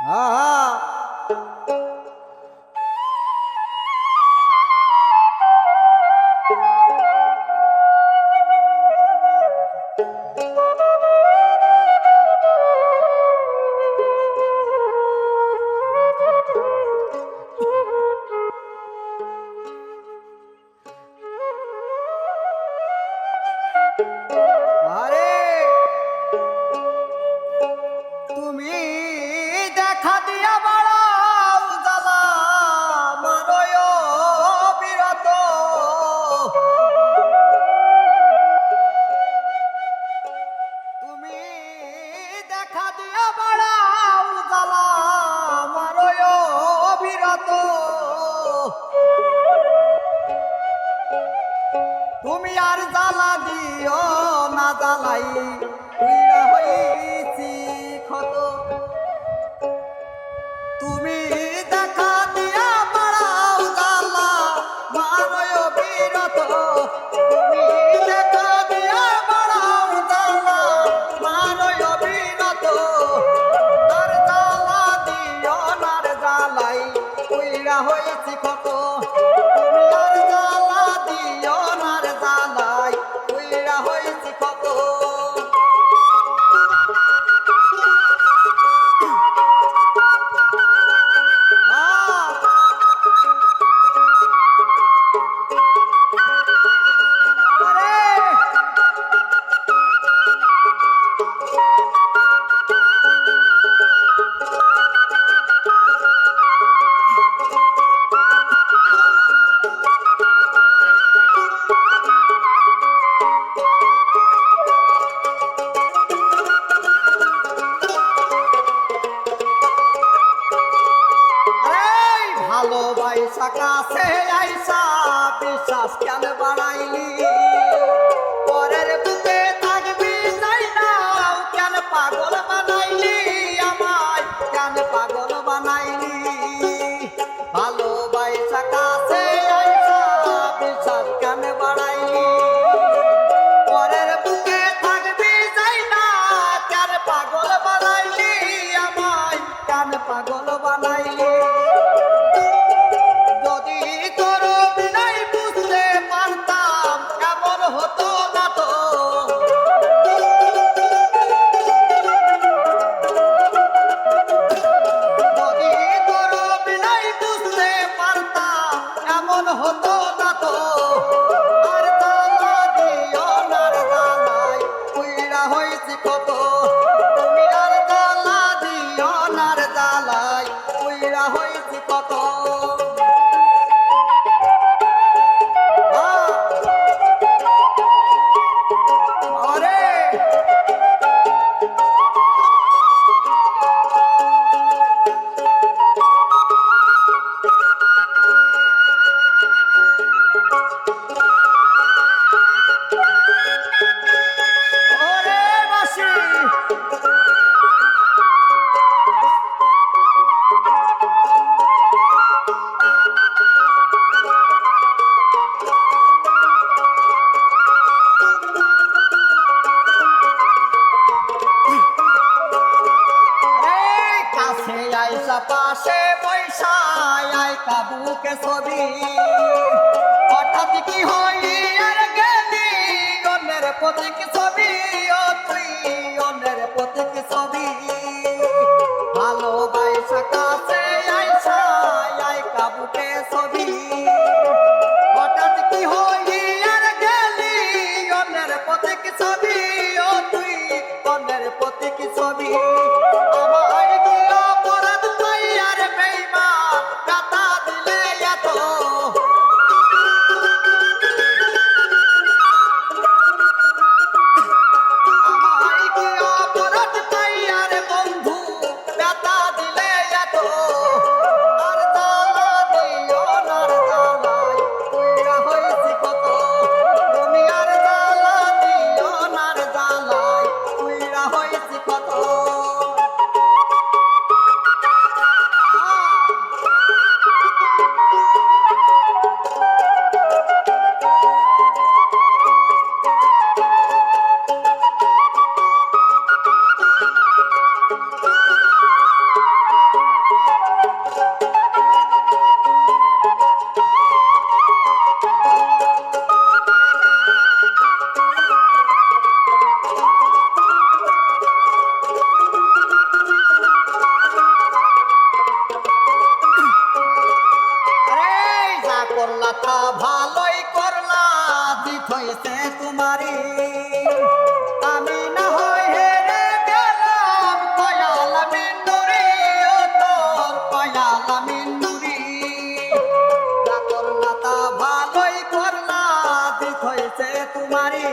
হ্যাঁ দেখা দিয়া বাড়াও জ্বালা আমার অবিরত তুমি আর জ্বালা দিও না জ্বালাই পয়সা কাছে আইসা, বিশ্বাস কেন বানাইলি? পরের বুকে থাকবি নাই নাও কেন পাগল বানাইলি আমায়? কেন পাগল বানাইলি? ভালো পয়সা কাছে আইসা, বিশ্বাস কেন বাড়াইলি পরের বুকে থাকবি নাই না, কেন পাগল বানাইলি আমায়? কেন পাগল বানাইলি? 会 কাবুকে ছবি। হঠাৎ কি হয় আর গেলি? অন্যের প্রতীক ছবি? ভালোই করলা দিক হয়েছে তোমারি আমি না হয় হেরে গেলাম কয়াল মিন্দুরি ও তোর কয়াল মিন্দুরি যা করলা তা ভালোই করলা দিক হয়েছে তোমারি